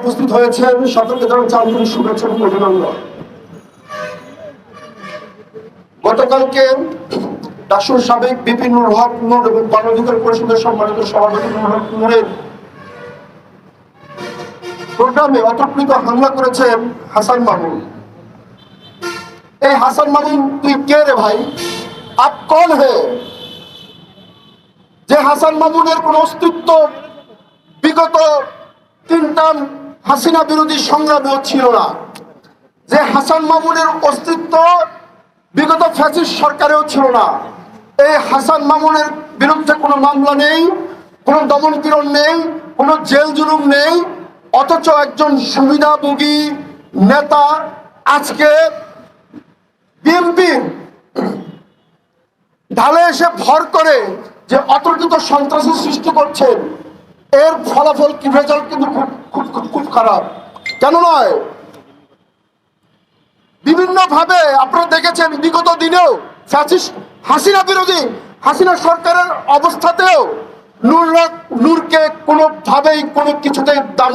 উপস্থিত হয়েছেন সকলকে জানাচ্ছি আন্তরিক শুভেচ্ছা এবং অভিনন্দন। গতকালকে ডাসুর সাবেক বিপিন নুর হক নূর এবং গণঅধিকার পরিষদের সম্মানিত সভাপতি নুর প্রোগ্রামে অতর্কিত হামলা করেছেন হাসান মামুন। এই হাসান মামুন, তুই কে রে ভাই? আপ কন হে? যে হাসান মামুনের কোন অস্তিত্ব বিগত তিনটা হাসিনা বিরোধী সংগ্রামেও ছিল না। যে হাসান মামুনের অস্তিত্ব বিগত ফ্যাসিস্ট সরকারেও ছিল না। এই হাসান মামুনের বিরুদ্ধে কোনো মামলা নেই, কোনো দমনপীড়ন নেই, কোনো জেল জুলুম নেই, অথচ একজন সুবিধাভোগী নেতা আজকে বিএনপির ঢালে এসে ভর করে যে অতর্কিত সন্ত্রাসী সৃষ্টি করছেন। এর ফলাফল কি রেজাল্ট কিন্তু খুব খুব খুব খুব খারাপ। কেন নয়? বিভিন্ন ভাবে আপনারা দেখেছেন বিগত দিনেও হাসিনা বিরোধী, হাসিনা সরকারের অবস্থাতেও নূর নূরকে কোনোভাবেই কোনো কিছুতে দাম